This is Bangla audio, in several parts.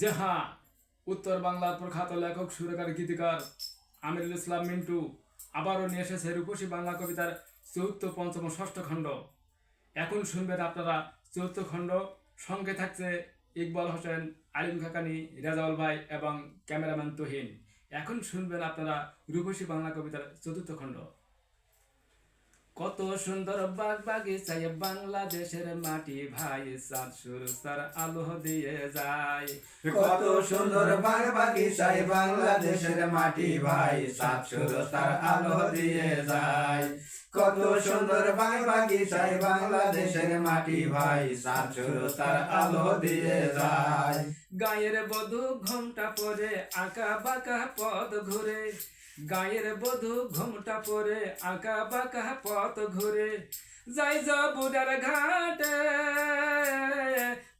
যে হ্যাঁ উত্তর বাংলার প্রখ্যাত লেখক, সুরকার, গীতিকার আমিরুল ইসলাম মিন্টু আবারও নিয়ে এসেছে রূপসী বাংলা কবিতার চতুর্থ, পঞ্চম, ষষ্ঠ খণ্ড। এখন শুনবেন আপনারা চতুর্থ খণ্ড। সঙ্গে থাকছে ইকবাল হোসেন, আলিম খাকানি, রেজাউল ভাই এবং ক্যামেরাম্যান তুহিন। এখন শুনবেন আপনারা রূপসী বাংলা কবিতার চতুর্থ খণ্ড। কত সুন্দর বাগ বাগিচায় বাংলাদেশের মাটি ভাই সাত সুরসার আলো দিয়ে যায়। কত সুন্দর বাগ বাগিচায় বাংলাদেশের মাটি ভাই সাত সুরতার আলো দিয়ে যায়। কত সুন্দর বাগ বাগিচায় বাংলাদেশের মাটি ভাই সাত সুরতার আলো দিয়ে যায়। গায়ের বধু ঘণ্টা পরে, আঁকা বাঁকা পথ ঘুরে। গায়ের বধু ঘুমটা পরে আঁকা বাঁকা পথ ঘুরে। যাই বুড়ার ঘাটে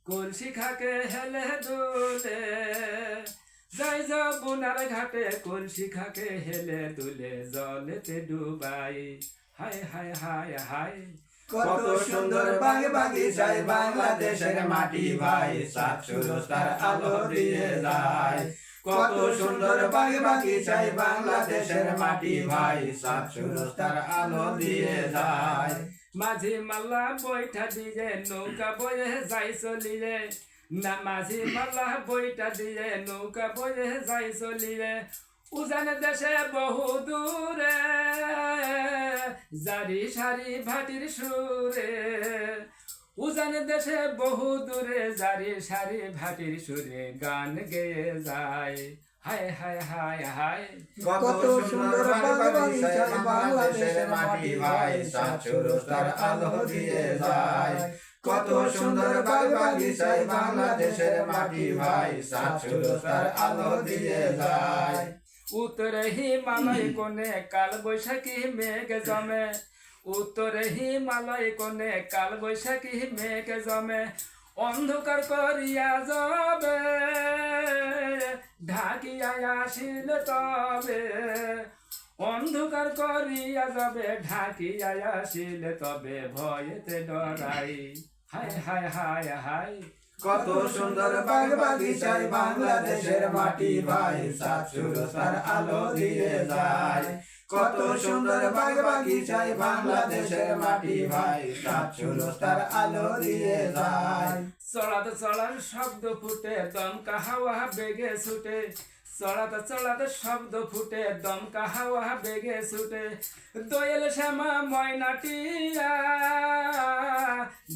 কলসি খাকে হেলে দুলে। যাই বুনার ঘাটে কলসি খাকে হেলে দুলে জলেতে ডুবাই। হায় হায় হায় হায়। কত সুন্দর বাগ বাগিচায় বাংলাদেশের মাটি ভাই সাত সুরতার আলো দিয়ে যায়। কত সুন্দর বাংলাদেশের মাটি ভাই। সাত সুরতার আলো দিয়ে যায়। মাঝি মাল্লা বইটা দিয়ে নৌকা বয়ে যাই চলিয়ে। না মাঝি মাল্লা বইটা দিয়ে নৌকা বয়ে যাই চলিয়ে। উজান দেশে বহু দূরে জারি সারি ভাটির সুরে। উজান দেশে বহু দূরে জারি সারি ভাটির সুরে গান গেয়ে যায়। হায় হায় হায় হায়। কত সুন্দর বাংলাদেশের মাটি ভাই সুরতার আলো দিয়ে যায়। কত সুন্দর বাংলাদেশের মাটি ভাই সুরতার আলো দিয়ে যায়। উত্তরে হিমালয় কোনে কাল বৈশাখী মেঘ জমে। উত্তরে হিমালয় কোনে কাল বৈশাখী মেঘ জমে, অন্ধকার করিয়া যাবে, ঢাকিয়া আসিল তবে। অন্ধকার করিয়া যাবে, ঢাকিয়া আসিল তবে, ভয়েতে ডরাই। হায় হায় হায় হায়। কত সুন্দর বাগ বাগিচায় বাংলাদেশের মাটি, ভাই, সাত সুরতার আলো দিয়ে যায়। কত সুন্দর বাগ বাগিচায় বাংলাদেশের মাটি ভাই সুরতার আলো দিয়ে যায়। চড়াতে চড়ার শব্দ ফুটে, দমকা হাওয়া বেগে ছুটে। চড়াতে চড়াতে শব্দ ফুটে, দমকা হাওয়া বেগে ছুটে। দোয়েল শ্যামা ময়নাটিয়া,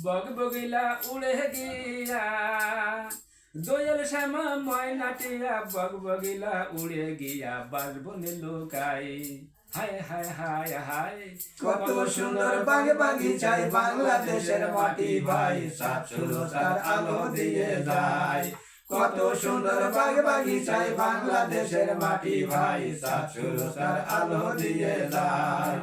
বগ বগিলা উড়ে গিয়া। দোয়েল শ্যামা ময়নাটিয়া, বগ বগিলা উড়ে গিয়া বাজবনে লুকাই। কত সুন্দর বাগ বাগিচায় বাংলাদেশের মাটি ভাই। সাত সুরতার আলো দিয়ে যায়। কত সুন্দর বাগ বাগিচায় বাংলাদেশের মাটি ভাই। সাত সুরতার আলো দিয়ে যায়।